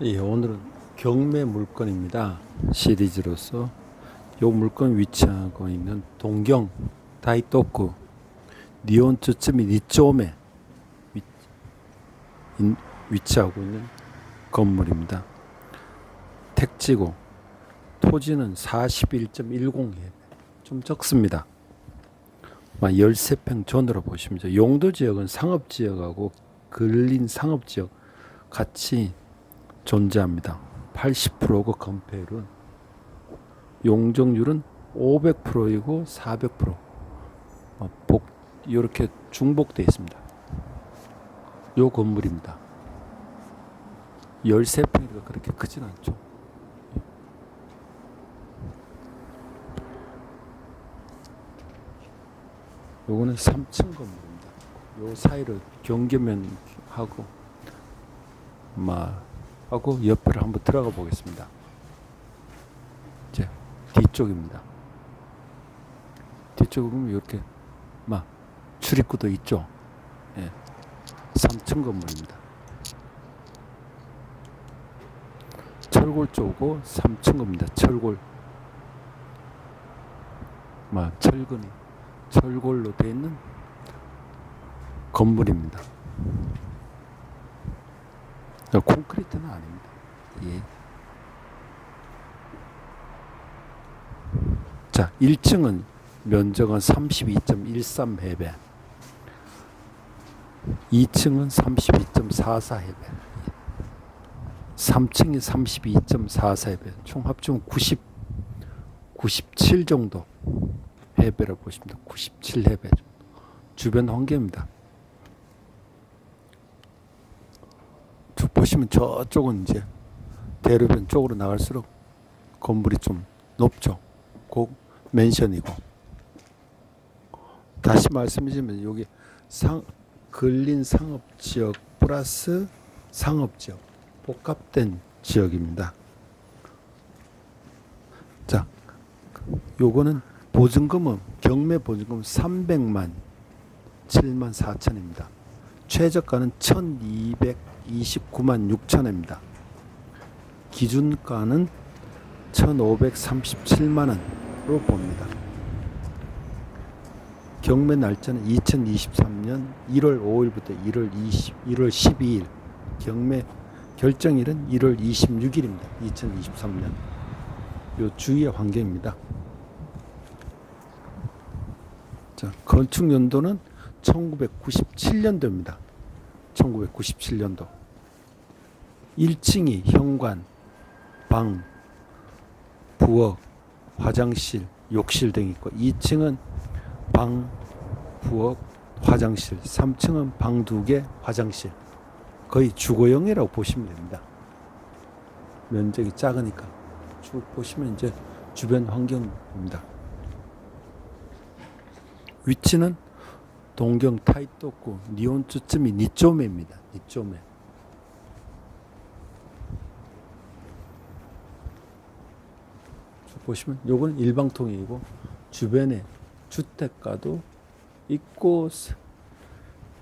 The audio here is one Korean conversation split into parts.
예, 오늘은 경매 물건입니다. 시리즈로서 요 물건 위치하고 있는 동경 다이토쿠 니온츠츠미 인, 위치하고 있는 건물입니다. 택지고 토지는 41.10해 좀 적습니다. 13평 전으로 보시면. 용도 지역은 상업 지역하고 근린 상업 지역 같이 존재합니다. 80%고 건폐율은 용적률은 500%이고 400% 어, 복 이렇게 중복되어 있습니다. 요 건물입니다. 13평이니까 그렇게 크진 않죠. 요거는 3층 건물입니다. 요 사이를 경계면 하고 막 하고 옆으로 한번 들어가 보겠습니다. 이제 뒤쪽입니다. 뒤쪽에 이렇게 막 출입구도 있죠. 예. 3층 건물입니다. 철골 쪽고 3층 겁니다. 철골. 막 철근이 철골로 되어 있는 건물입니다. 어, 콘크리트는 아닙니다. 예. 자, 1층은 면적은 32.13 해배. 2층은 32.44 해배. 3층이 32.44 해배. 총 합치면 90 97 정도 해배를 보시면 됩니다. 97 해배. 주변 환경입니다. 쭉 보시면 저쪽은 이제 대로변 쪽으로 나갈수록 건물이 좀 높죠. 고 맨션이고. 다시 말씀드리면 여기 상 근린 상업 지역 플러스 상업 지역 복합된 지역입니다. 자, 요거는 보증금은 경매 보증금 300만 7만 4천입니다. 최저가는 1229만 6천입니다. 기준가는 1537만 원으로 봅니다. 경매 날짜는 2023년 1월 5일부터 1월 20, 1월 12일 경매 결정일은 1월 26일입니다. 2023년 요 주위의 환경입니다. 자, 건축 연도는 1997년도입니다. 1997년도. 1층이 현관, 방, 부엌, 화장실, 욕실 등이 있고 2층은 방, 부엌, 화장실, 3층은 방 두 개, 화장실. 거의 주거용이라고 보시면 됩니다. 면적이 작으니까 쭉 보시면 이제 주변 환경입니다. 위치는 동경 타이토쿠 니온츠츠미 니쪼메입니다. 니쪼메. 쭉 보시면 요건 일방통행이고 주변에 주택가도 있고 사-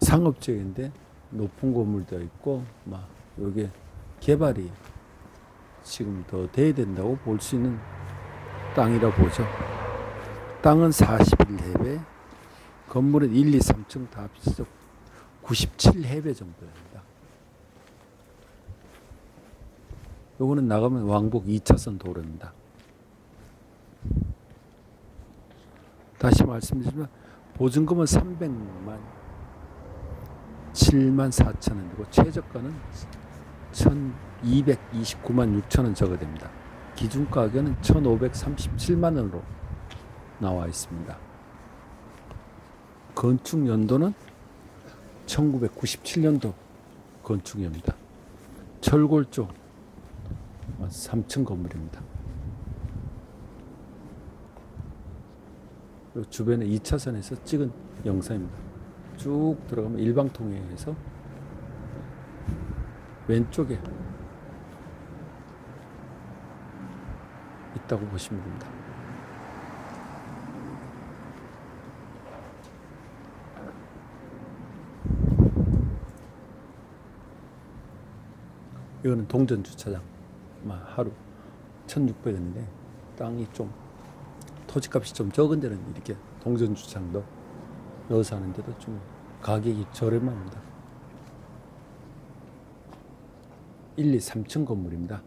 상업지역인데 높은 건물도 있고 막 여기 개발이 지금 더 돼야 된다고 볼 수 있는 땅이라 보죠. 땅은 41해배, 건물은 1, 2, 3층 다 합쳐서 97해배 정도입니다. 요거는 나가면 왕복 2차선 도로입니다. 다시 말씀드리면 보증금은 300만 7만 4천 원이고 최저가는 1229만 6천 원 적어됩니다. 기준 가격은 1537만 원으로 나와 있습니다. 건축 연도는 1997년도 건축입니다. 철골 쪽 3층 건물입니다. 요 주변에 2차선에서 찍은 영상입니다. 쭉 들어가면 일방통행해서 왼쪽에 있다고 보시면 됩니다. 이거는 동전 주차장. 막 하루 1,600원인데 땅이 좀 토지값이 좀 적은 데는 이렇게 동전 주차장도 넣어서 하는데도 좀 가격이 저렴합니다. 1, 2, 3층 건물입니다.